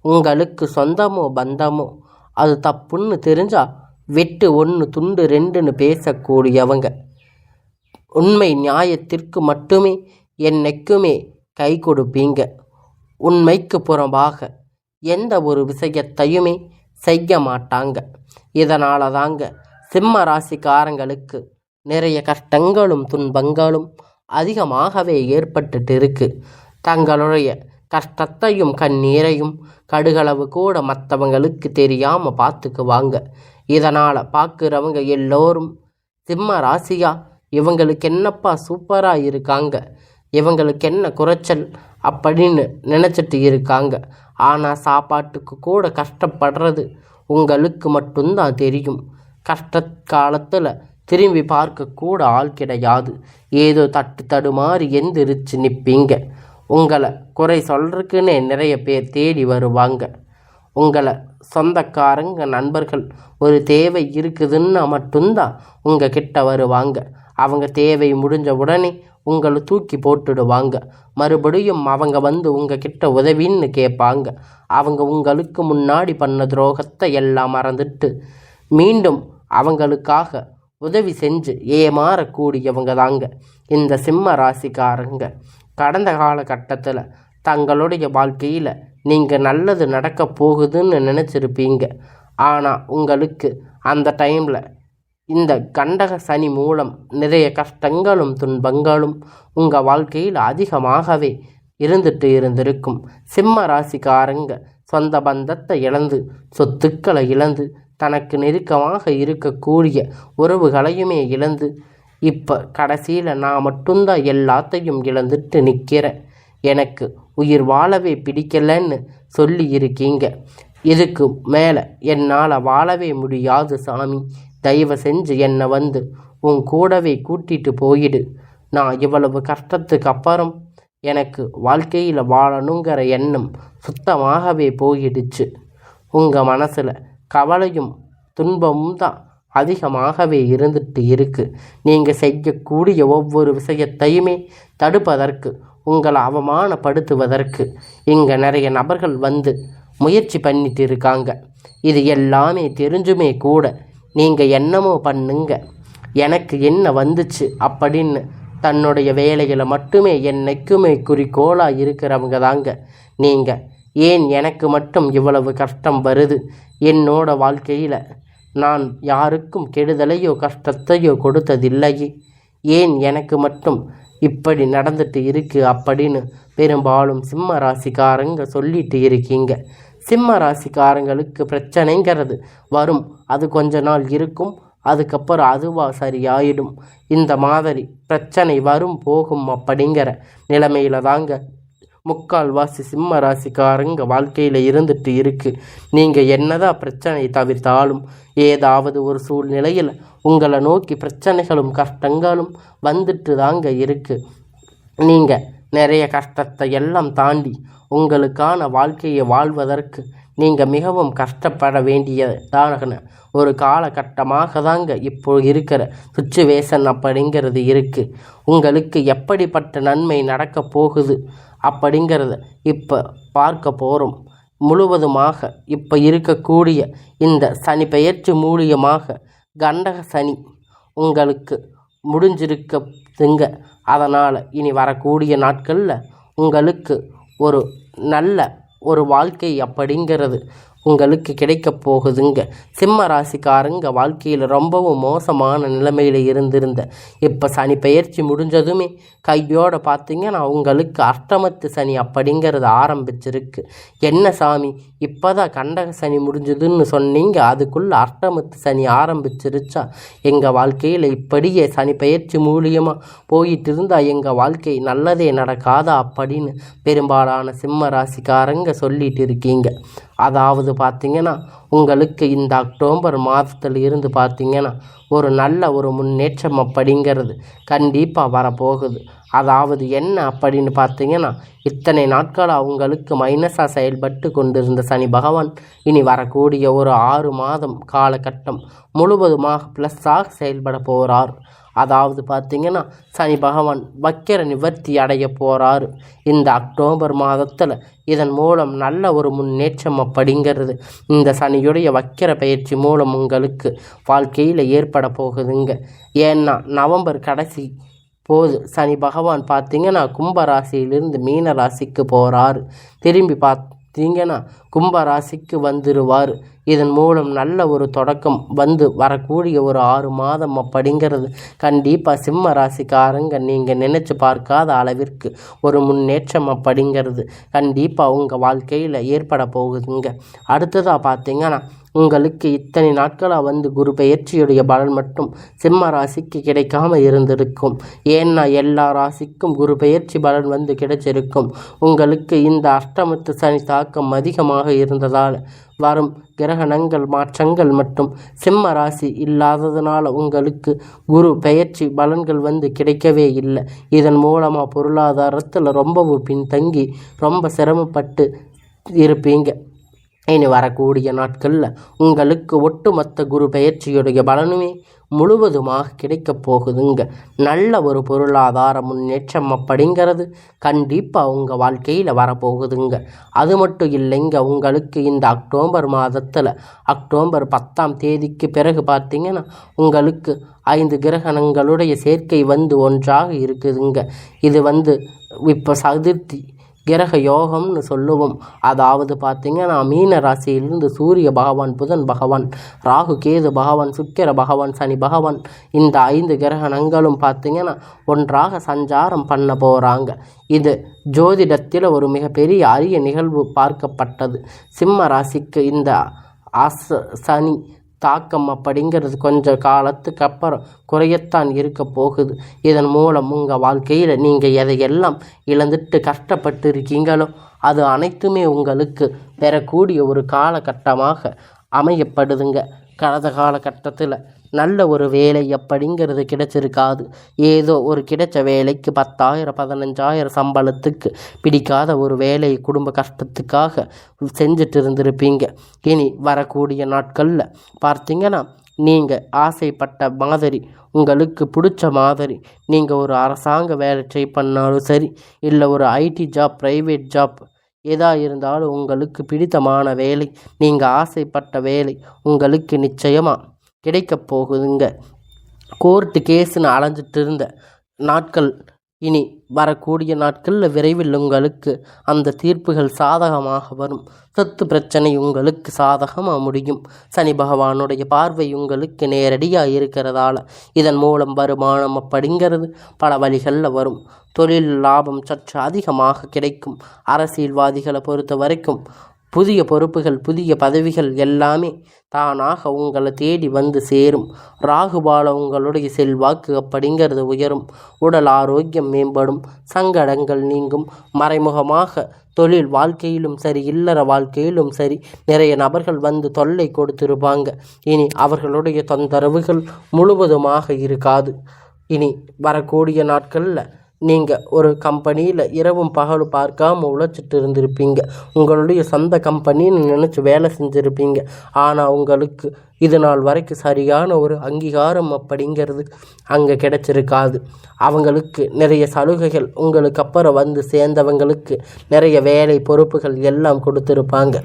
உங்களுக்கு சொந்தமோ பந்தமோ? அது தப்புன்னு தெரிஞ்சால் வெட்டு ஒன்று துண்டு ரெண்டுன்னு பேசக்கூடியவங்க. உண்மை நியாயத்திற்கு மட்டுமே என்னைக்குமே கை கொடுப்பீங்க. உண்மைக்கு புறம்பாக எந்த ஒரு விஷயத்தையுமே செய்ய மாட்டாங்க. இதனால தாங்க சிம்ம ராசிக்காரங்களுக்கு நிறைய கஷ்டங்களும் துன்பங்களும் அதிகமாகவே ஏற்பட்டுட்டு இருக்கு. தங்களுடைய கஷ்டத்தையும் கண்ணீரையும் கடுகளவு கூட மற்றவங்களுக்கு தெரியாமல் பார்த்துக்குவாங்க இதனால் பார்க்குறவங்க எல்லோரும் சிம்ம ராசியா? இவங்களுக்கு என்னப்பா சூப்பராக இருக்காங்க? இவங்களுக்கு என்ன குறைச்சல் அப்படின்னு நினச்சிட்டு இருக்காங்க. ஆனால் சாப்பாட்டுக்கு கூட கஷ்டப்படுறது உங்களுக்கு மட்டும்தான் தெரியும். கஷ்ட காலத்தில் திரும்பி பார்க்க கூட ஆள் கிடையாது. ஏதோ தட்டு தடுமாறி எந்திரிச்சு நிற்பீங்க உங்களை குறை சொல்றதுக்குன்னே நிறைய பேர் தேடி வருவாங்க. உங்களை சொந்தக்காரங்க நண்பர்கள் ஒரு தேவை இருக்குதுன்னா மட்டும்தான் உங்கள் கிட்ட வருவாங்க. அவங்க தேவை முடிஞ்ச உடனே உங்களை தூக்கி போட்டுடுவாங்க. மறுபடியும் அவங்க வந்து உங்கள் கிட்ட உதவின்னு கேட்பாங்க. அவங்க உங்களுக்கு முன்னாடி பண்ண துரோகத்தை எல்லாம் மறந்துட்டு மீண்டும் அவங்களுக்காக உதவி செஞ்சு ஏமாறக்கூடியவங்க தாங்க. இந்த சிம்ம ராசிக்காரங்க. கடந்த காலகட்டத்தில் தங்களுடைய வாழ்க்கையில் நீங்கள் நல்லது நடக்க போகுதுன்னு நினச்சிருப்பீங்க. ஆனால் உங்களுக்கு அந்த டைமில் இந்த கண்டக சனி மூலம் நிறைய கஷ்டங்களும் துன்பங்களும் உங்கள் வாழ்க்கையில் அதிகமாகவே இருந்துட்டு இருந்திருக்கும். சிம்ம ராசிக்காரங்க சொந்த பந்தத்தை இழந்து சொத்துக்களை இழந்து தனக்கு நெருக்கமாக இருக்கக்கூடிய உறவுகளையுமே இழந்து இப்போ கடைசியில் நான் மட்டும்தான் எல்லாத்தையும் இழந்துட்டு நிற்கிறேன் எனக்கு உயிர் வாழவே பிடிக்கலன்னு சொல்லி இருக்கீங்க. இதுக்கு மேலே என்னால் வாழவே முடியாது சாமி. தயவு செஞ்சு என்னை வந்து உன் கூடவே கூட்டிட்டு போயிடு. நான் இவ்வளவு கஷ்டத்துக்கு அப்புறம் எனக்கு வாழ்க்கையில் வாழணுங்கிற எண்ணம் சுத்தமாகவே போயிடுச்சு. உங்கள் மனசில் கவலையும் துன்பமும் தான் அதிகமாகவே இருந்துட்டு இருக்கு. நீங்கள் செய்யக்கூடிய ஒவ்வொரு விஷயத்தையுமே தடுப்பதற்கு உங்களை அவமானப்படுத்துவதற்கு இங்கே நிறைய நபர்கள் வந்து முயற்சி பண்ணிட்டு இருக்காங்க. இது எல்லாமே தெரிஞ்சுமே கூட நீங்கள் என்னமோ பண்ணுங்க. எனக்கு என்ன வந்துச்சு அப்படின்னு தன்னுடைய வேலையில் மட்டுமே என்னைக்குமே குறிக்கோளாக இருக்கிறவங்க தாங்க. நீங்கள் ஏன் எனக்கு மட்டும் இவ்வளவு கஷ்டம் வருது? என்னோட வாழ்க்கையில் நான் யாருக்கும் கெடுதலையோ கஷ்டத்தையோ கொடுத்ததில்லையே. ஏன் எனக்கு மட்டும் இப்படி நடந்துட்டு இருக்கு அப்படின்னு பெரும்பாலும் சிம்ம ராசிக்காரங்க சொல்லிட்டு இருக்கீங்க. சிம்ம ராசிக்காரங்களுக்கு பிரச்சனைங்கிறது வரும். அது கொஞ்ச நாள் இருக்கும். அதுக்கப்புறம் அதுவாக சரியாயிடும். இந்த மாதிரி பிரச்சனை வரும் போகும் அப்படிங்கிற நிலைமையில தாங்க முக்கால்வாசி சிம்ம ராசிக்காரங்க வாழ்க்கையில் இருந்துட்டு இருக்கு. நீங்கள் என்னதான் பிரச்சனை தவிர்த்தாலும் ஏதாவது ஒரு சூழ்நிலையில் உங்களை நோக்கி பிரச்சனைகளும் கஷ்டங்களும் வந்துட்டு தாங்க இருக்கு. நீங்கள் நிறைய கஷ்டத்தை எல்லாம் தாண்டி உங்களுக்கான வாழ்க்கையை வாழ்வதற்கு நீங்கள் மிகவும் கஷ்டப்பட வேண்டியதான ஒரு காலகட்டமாக தாங்க இப்போ இருக்கிற சுச்சுவேஷன் அப்படிங்கிறது இருக்குது உங்களுக்கு எப்படிப்பட்ட நன்மை நடக்கப் போகுது? அப்படிங்கிறத இப்போ பார்க்க போகிறோம் முழுவதுமாக இப்போ இருக்கக்கூடிய இந்த சனி பெயர்ச்சி மூலியமாக கண்டக சனி உங்களுக்கு முடிஞ்சிருக்குதுங்க. அதனால் இனி வரக்கூடிய நாட்களில் உங்களுக்கு ஒரு நல்ல ஒரு வாழ்க்கை அப்படிங்கிறது உங்களுக்கு கிடைக்க போகுதுங்க. சிம்ம ராசிக்காரங்க வாழ்க்கையில் ரொம்பவும் மோசமான நிலைமையில் இருந்திருந்த. இப்போ சனி பயிற்சி முடிஞ்சதுமே கையோடு பார்த்தீங்கன்னா உங்களுக்கு அஷ்டமத்து சனி அப்படிங்கிறது ஆரம்பிச்சிருக்கு. என்ன சாமி இப்போ தான் கண்டக சனி முடிஞ்சதுன்னு சொன்னீங்க அதுக்குள்ளே அஷ்டமத்து சனி ஆரம்பிச்சிருச்சா? எங்கள் வாழ்க்கையில் இப்படியே சனி பயிற்சி மூலியமாக போயிட்டு இருந்தால் எங்கள் வாழ்க்கை நல்லதே நடக்காதா அப்படின்னு பெரும்பாலான சிம்ம ராசிக்காரங்க சொல்லிட்டு இருக்கீங்க. அதாவது பார்த்தீங்கன்னா உங்களுக்கு இந்த அக்டோபர் மாதத்தில் இருந்து பார்த்தீங்கன்னா ஒரு நல்ல ஒரு முன்னேற்றம் அப்படிங்கிறது கண்டிப்பாக வரப்போகுது. அதாவது என்ன அப்படின்னு பார்த்தீங்கன்னா இத்தனை நாட்களாக உங்களுக்கு மைனஸாக செயல்பட்டு கொண்டிருந்த சனி பகவான் இனி வரக்கூடிய ஒரு ஆறு மாதம் காலகட்டம் முழுவதுமாக ப்ளஸ்ஸாக செயல்பட போகிறார் அதாவது பார்த்தீங்கன்னா சனி பகவான் வக்கிர நிவர்த்தி அடைய போகிறாரு இந்த அக்டோபர் மாதத்தில் இதன் மூலம் நல்ல ஒரு முன்னேற்றம் அப்படிங்கிறது. இந்த சனியுடைய வக்கிர பயிற்சி மூலம் உங்களுக்கு வாழ்க்கையில் ஏற்பட போகுதுங்க. ஏன்னா நவம்பர் கடைசி போது சனி பகவான் பார்த்திங்கன்னா கும்பராசியிலிருந்து மீன ராசிக்கு போகிறாரு திரும்பி தீங்கனா கும்ப ராசிக்கு வந்துடுவார் இதன் மூலம் நல்ல ஒரு தொடக்கம் வந்து வரக்கூடிய ஒரு ஆறு மாதம் அப்படிங்கிறது. கண்டிப்பாக சிம்ம ராசிக்காரங்க நீங்கள் நினச்சி பார்க்காத அளவிற்கு ஒரு முன்னேற்றம் அப்படிங்கிறது. கண்டிப்பாக உங்கள் வாழ்க்கையில் ஏற்பட போகுதுங்க. அடுத்ததாக பார்த்தீங்கன்னா உங்களுக்கு இத்தனை நாட்களாக வந்து குரு பெயர்ச்சியுடைய பலன் மட்டும் சிம்ம ராசிக்கு கிடைக்காம இருந்திருக்கும். ஏன்னா எல்லா ராசிக்கும் குரு பெயர்ச்சி பலன் வந்து கிடைச்சிருக்கும். உங்களுக்கு இந்த அஷ்டமத்து சனி தாக்கம் அதிகமாக இருந்ததால் வரும் கிரகணங்கள் மாற்றங்கள் மட்டும் சிம்ம ராசி இல்லாததுனால உங்களுக்கு குரு பெயர்ச்சி பலன்கள் வந்து கிடைக்கவே இல்லை. இதன் மூலமாக பொருளாதாரத்தில் ரொம்பவும் பின்தங்கி ரொம்ப சிரமப்பட்டு இருப்பீங்க. இனி வரக்கூடிய நாட்களில் உங்களுக்கு ஒட்டுமொத்த குரு பயிற்சியுடைய பலனுமே முழுவதுமாக கிடைக்கப் போகுதுங்க. நல்ல ஒரு பொருளாதார முன்னேற்றம் அப்படிங்கிறது கண்டிப்பாக உங்கள் வாழ்க்கையில் வரப்போகுதுங்க. அது மட்டும் இல்லைங்க உங்களுக்கு இந்த அக்டோபர் மாதத்தில் அக்டோபர் பத்தாம் தேதிக்கு பிறகு பார்த்தீங்கன்னா உங்களுக்கு ஐந்து கிரகணங்களுடைய சேர்க்கை வந்து ஒன்றாக இருக்குதுங்க. இது வந்து இப்போ சதுர்த்தி கிரக யோகம்னு சொல்லுவோம். அதாவது பார்த்திங்கன்னா மீன ராசியிலிருந்து சூரிய பகவான் புதன் பகவான் ராகு கேது பகவான் சுக்கிர பகவான் சனி பகவான் இந்த ஐந்து கிரகணங்களும் பார்த்திங்கன்னா ஒன்றாக சஞ்சாரம் பண்ண போகிறாங்க இது ஜோதிடத்தில் ஒரு மிகப்பெரிய அரிய நிகழ்வு பார்க்கப்பட்டது. சிம்ம ராசிக்கு இந்த அச சனி தாக்கம் அப்படிங்கிறது கொஞ்ச காலத்துக்கு அப்புறம் குறையத்தான் இருக்க போகுது. இதன் மூலம் உங்கள் வாழ்க்கையில் நீங்கள் எதையெல்லாம் இழந்துட்டு கஷ்டப்பட்டு இருக்கீங்களோ அது அனைத்துமே உங்களுக்கு பெறக்கூடிய ஒரு காலகட்டமாக அமையப்படுதுங்க. கடந்த காலகட்டத்தில் நல்ல ஒரு வேலை அப்படிங்கிறது கிடைச்சிருக்காது. ஏதோ ஒரு கிடைச்ச வேலைக்கு பத்தாயிரம் பதினஞ்சாயிரம் சம்பளத்துக்கு பிடிக்காத ஒரு வேலையை குடும்ப கஷ்டத்துக்காக செஞ்சுட்டு இருந்திருப்பீங்க. இனி வரக்கூடிய நாட்களில் பார்த்தீங்கன்னா நீங்கள் ஆசைப்பட்ட மாதிரி உங்களுக்கு பிடிச்ச மாதிரி நீங்கள் ஒரு அரசாங்க வேலை ட்ரை பண்ணாலும் சரி இல்லை ஒரு ஐடி ஜாப் ப்ரைவேட் ஜாப் எதாக இருந்தாலும் உங்களுக்கு பிடித்தமான வேலை நீங்கள் ஆசைப்பட்ட வேலை உங்களுக்கு நிச்சயமாக கிடைக்கப் போகுதுங்க. கோர்ட்டு கேஸுன்னு அலைஞ்சிட்டு இருந்த நாட்கள் இனி வரக்கூடிய நாட்களில் விரைவில் உங்களுக்கு அந்த தீர்ப்புகள் சாதகமாக வரும். சொத்து பிரச்சனை உங்களுக்கு சாதகமாக முடியும். சனி பகவானுடைய பார்வை உங்களுக்கு நேரடியாக இருக்கிறதால இதன் மூலம் வருமானம் அப்படிங்கிறது பல வழிகளில் வரும். தொழில் லாபம் சற்று அதிகமாக கிடைக்கும். அரசியல்வாதிகளை பொறுத்த வரைக்கும் புதிய பொறுப்புகள் புதிய பதவிகள் எல்லாமே தானாக உங்களை தேடி வந்து சேரும். ராகுபால உங்களுடைய செல்வாக்கு அப்படிங்கிறது உயரும். உடல் ஆரோக்கியம் மேம்படும். சங்கடங்கள் நீங்கும். மறைமுகமாக தொழில் வாழ்க்கையிலும் சரி இல்லற வாழ்க்கையிலும் சரி நிறைய நபர்கள் வந்து தொல்லை கொடுத்திருப்பாங்க. இனி அவர்களுடைய தொந்தரவுகள் முழுவதுமாக இருக்காது. இனி வரக்கூடிய நாட்களில் நீங்கள் ஒரு கம்பெனியில் இரவும் பகலும் பார்க்காம உழைச்சிட்டு இருந்திருப்பீங்க. உங்களுடைய சொந்த கம்பெனின்னு நினச்சி வேலை செஞ்சுருப்பீங்க. ஆனால் உங்களுக்கு இது நாள் வரைக்கும் சரியான ஒரு அங்கீகாரம் அப்படிங்கிறது அங்கே கிடச்சிருக்காது. அவங்களுக்கு நிறைய சலுகைகள் உங்களுக்கு அப்புறம் வந்து சேர்ந்தவங்களுக்கு நிறைய வேலை பொறுப்புகள் எல்லாம் கொடுத்துருப்பாங்க.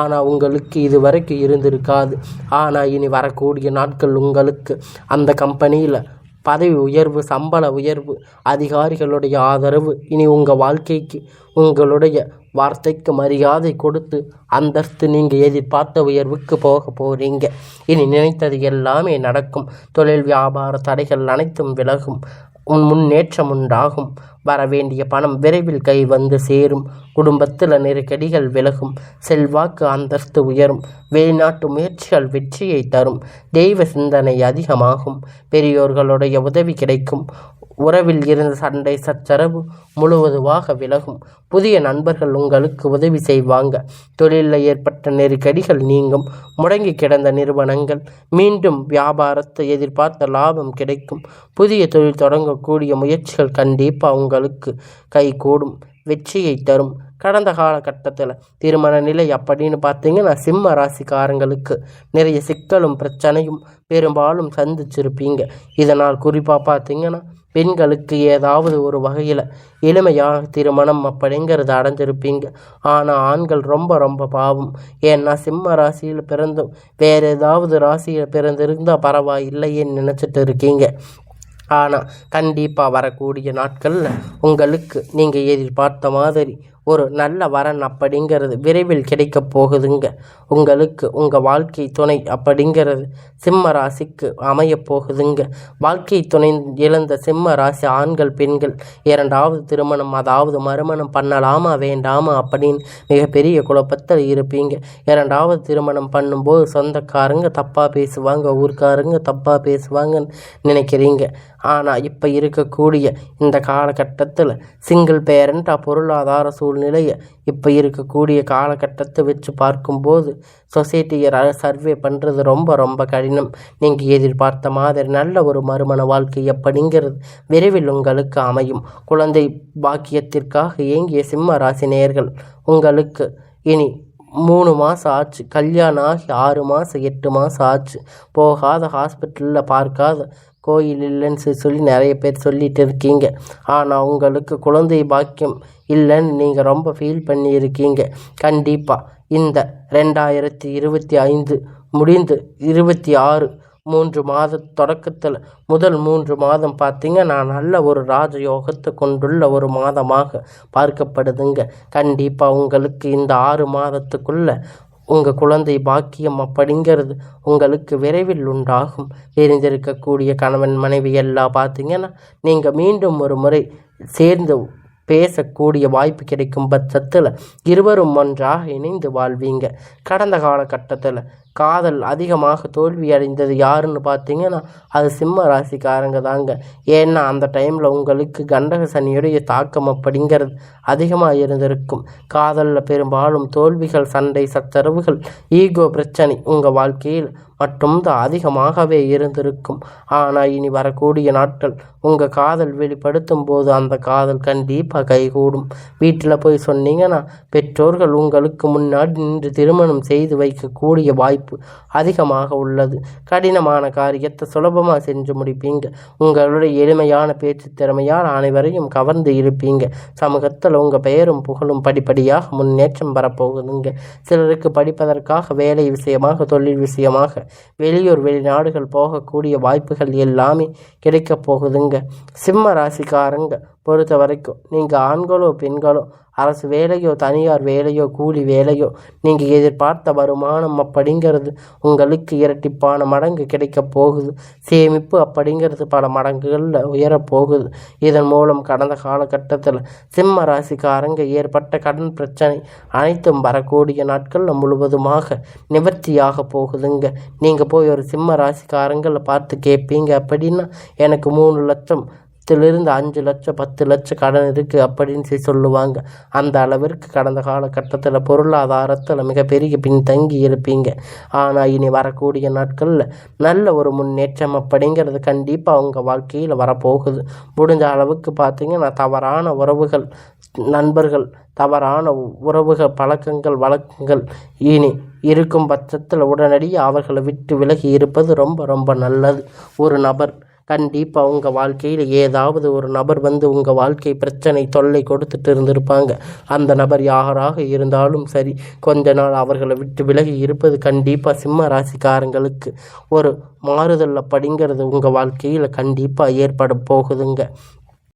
ஆனால் உங்களுக்கு இது வரைக்கும் இருந்திருக்காது. ஆனால் இனி வரக்கூடிய நாட்கள் உங்களுக்கு அந்த கம்பெனியில் பதவி உயர்வு சம்பள உயர்வு அதிகாரிகளுடைய ஆதரவு இனி உங்கள் வாழ்க்கைக்கு உங்களுடைய வார்த்தைக்கு மரியாதை கொடுத்து அந்தஸ்து நீங்கள் எதிர்பார்த்த உயர்வுக்கு போக போகிறீங்க இனி நினைத்தது எல்லாமே நடக்கும். தொழில் வியாபார தடைகள் அனைத்தும் விலகும். உன் முன்னேற்றம் உண்டாகும் வரவேண்டிய பணம் விரைவில் கை வந்து சேரும். குடும்பத்தில் நெருக்கடிகள் விலகும். செல்வாக்கு அந்தஸ்து உயரும். வெளிநாட்டு முயற்சிகள் வெற்றியை தரும். தெய்வ சிந்தனை அதிகமாகும். பெரியோர்களுடைய உதவி கிடைக்கும். உறவில் இருந்த சண்டை சச்சரவு முழுவதுமாக விலகும். புதிய நண்பர்கள் உங்களுக்கு உதவி செய்வாங்க. தொழிலில் ஏற்பட்ட நெருக்கடிகள் நீங்கும். முடங்கி கிடந்த நிறுவனங்கள் மீண்டும் வியாபாரத்தை எதிர்பார்த்த லாபம் கிடைக்கும். புதிய தொழில் தொடங்கக்கூடிய முயற்சிகள் கண்டிப்பாக உங்களுக்கு கைகூடும். வெற்றியை தரும். கடந்த காலகட்டத்தில் திருமண நிலை அப்படின்னு பார்த்தீங்கன்னா சிம்ம ராசிக்காரங்களுக்கு நிறைய சிக்கலும் பிரச்சனையும் பெரும்பாலும் சந்திச்சிருப்பீங்க. இதனால் குறிப்பாக பார்த்தீங்கன்னா பெண்களுக்கு ஏதாவது ஒரு வகையில் எளிமையாக திருமணம் அப்படிங்கிறது அடைஞ்சிருப்பீங்க. ஆனால் ஆண்கள் ரொம்ப ரொம்ப பாவம். ஏன்னா சிம்ம ராசியில் பிறந்தும் வேறு ஏதாவது ராசியில் பிறந்திருந்தால் பரவாயில்லையேன்னு நினச்சிட்டு இருக்கீங்க. ஆனால் கண்டிப்பாக வரக்கூடிய நாட்களில் உங்களுக்கு நீங்கள் எதிர்பார்த்த மாதிரி ஒரு நல்ல வரன் அப்படிங்கிறது விரைவில் கிடைக்க போகுதுங்க. உங்களுக்கு உங்கள் வாழ்க்கை துணை அப்படிங்கிறது சிம்ம ராசிக்கு அமைய போகுதுங்க. வாழ்க்கை துணை இழந்த சிம்ம ராசி ஆண்கள் பெண்கள் இரண்டாவது திருமணம் அதாவது மறுமணம் பண்ணலாமா வேண்டாமா அப்படின்னு மிகப்பெரிய குழப்பத்தில் இருப்பீங்க. இரண்டாவது திருமணம் பண்ணும்போது சொந்தக்காரங்க தப்பாக பேசுவாங்க ஊர்க்காரங்க தப்பாக பேசுவாங்கன்னு நினைக்கிறீங்க. ஆனால் இப்போ இருக்கக்கூடிய இந்த காலகட்டத்தில் சிங்கிள் பேரண்ட்டாக பொருளாதார சூழ்நிலையை இப்போ இருக்கக்கூடிய காலகட்டத்தை வச்சு பார்க்கும்போது சொசைட்டியை சர்வே பண்ணுறது ரொம்ப ரொம்ப கடினம். நீங்கள் எதிர்பார்த்த மாதிரி நல்ல ஒரு மறுமண வாழ்க்கை எப்படிங்கிறது விரைவில் உங்களுக்கு அமையும். குழந்தை பாக்கியத்திற்காக இயங்கிய சிம்ம ராசி நேயர்கள் உங்களுக்கு இனி மூணு மாதம் ஆச்சு. கல்யாணம் ஆகி ஆறு மாதம் எட்டு மாதம் ஆச்சு. போகாத ஹாஸ்பிட்டலில் பார்க்காத கோயில் இல்லைன்னு சொல்லி நிறைய பேர் சொல்லிட்டு இருக்கீங்க. ஆனால் உங்களுக்கு குழந்தை பாக்கியம் இல்லைன்னு நீங்கள் ரொம்ப ஃபீல் பண்ணியிருக்கீங்க. கண்டிப்பாக இந்த ரெண்டாயிரத்தி இருபத்தி ஐந்து முடிந்து இருபத்தி ஆறு மூன்று மாத தொடக்கத்தில் முதல் மூன்று மாதம் பார்த்தீங்கன்னா நல்ல ஒரு ராஜயோகத்தை கொண்டுள்ள ஒரு மாதமாக பார்க்கப்படுதுங்க. கண்டிப்பாக உங்களுக்கு இந்த ஆறு மாதத்துக்குள்ளே உங்கள் குழந்தை பாக்கியம் அப்படிங்கிறது உங்களுக்கு விரைவில் உண்டாகும். தெரிந்திருக்கக்கூடிய கணவன் மனைவி எல்லாம் பார்த்தீங்கன்னா நீங்கள் மீண்டும் ஒரு முறை சேர்ந்து பேசக்கூடிய வாய்ப்பு கிடைக்கும் பட்சத்தில் இருவரும் ஒன்றாக இணைந்து வாழ்வீங்க. கடந்த காலகட்டத்தில் காதல் அதிகமாக தோல்வி அடைந்தது யாருன்னு பார்த்தீங்கன்னா அது சிம்ம ராசிக்காரங்க தாங்க. ஏன்னா அந்த டைமில் உங்களுக்கு கண்டக சனியுடைய தாக்கம் அப்படிங்கிறது அதிகமாக இருந்திருக்கும். காதலில் பெரும்பாலும் தோல்விகள் சண்டை சச்சரவுகள் ஈகோ பிரச்சனை உங்கள் வாழ்க்கையில் மட்டும்தான் அதிகமாகவே இருந்திருக்கும். ஆனால் இனி வரக்கூடிய நாட்கள் உங்கள் காதல் வெளிப்படுத்தும் போது அந்த காதல் கண்டிப்பாக கைகூடும். வீட்டில் போய் சொன்னீங்கன்னா பெற்றோர்கள் உங்களுக்கு முன்னாடி நின்று திருமணம் செய்து வைக்கக்கூடிய வாய்ப்பு அதிகமாக உள்ளது. கடினமான காரியத்தை சுலபமாக செஞ்சு முடிப்பீங்க. உங்களுடைய எளிமையான பேச்சு திறமையால் அனைவரையும் கவர்ந்து இருப்பீங்க. சமூகத்தில் உங்கள் பெயரும் புகழும் படிப்படியாக முன்னேற்றம் வரப்போகுதுங்க. சிலருக்கு படிப்பதற்காக வேலை விஷயமாக தொழில் விஷயமாக வெளியூர் வெளிநாடுகள் போகக்கூடிய வாய்ப்புகள் எல்லாமே கிடைக்கப் போகுதுங்க. சிம்ம ராசிக்காரங்க பொறுத்த வரைக்கும் நீங்கள் ஆண்களோ பெண்களோ அரசு வேலையோ தனியார் வேலையோ கூலி வேலையோ நீங்கள் எதிர்பார்த்த வருமானம் அப்படிங்கிறது உங்களுக்கு இரட்டிப்பான மடங்கு கிடைக்கப் போகுது. சேமிப்பு அப்படிங்கிறது பல மடங்குகளில் உயரப்போகுது. இதன் மூலம் கடந்த காலகட்டத்தில் சிம்ம ராசிக்காரங்க ஏற்பட்ட கடன் பிரச்சனை அனைத்தும் வரக்கூடிய நாட்களில் முழுவதுமாக நிவர்த்தியாக போகுதுங்க. நீங்கள் போய் ஒரு சிம்ம ராசிக்காரங்களை பார்த்து கேட்பீங்க அப்படின்னா எனக்கு மூணு லட்சம் பத்துலேருந்து அஞ்சு லட்சம் பத்து லட்சம் கடன் இருக்குது அப்படின்னு சொல்லி சொல்லுவாங்க. அந்த அளவிற்கு கடந்த காலகட்டத்தில் பொருளாதாரத்தில் மிகப்பெரிய பின்தங்கி இருப்பீங்க. ஆனால் இனி வரக்கூடிய நாட்களில் நல்ல ஒரு முன்னேற்றம் அப்படிங்கிறது கண்டிப்பாக அவங்க வாழ்க்கையில் வரப்போகுது. முடிஞ்ச அளவுக்கு பார்த்தீங்கன்னா தவறான உறவுகள் நண்பர்கள் தவறான உறவுகள் பழக்கங்கள் வழக்கங்கள் இனி இருக்கும் பட்சத்தில் உடனடியாக அவர்களை விட்டு விலகி இருப்பது ரொம்ப ரொம்ப நல்லது. ஒரு நபர் கண்டிப்பாக உங்கள் வாழ்க்கையில் ஏதாவது ஒரு நபர் வந்து உங்கள் வாழ்க்கை பிரச்சனை தொல்லை கொடுத்துட்டு இருந்திருப்பாங்க. அந்த நபர் யாராக இருந்தாலும் சரி கொஞ்ச நாள் அவர்களை விட்டு விலகி இருப்பது கண்டிப்பாக சிம்ம ராசிக்காரங்களுக்கு ஒரு மாறுதல் அப்படிங்கிறது உங்கள் வாழ்க்கையில் கண்டிப்பாக ஏற்பட போகுதுங்க.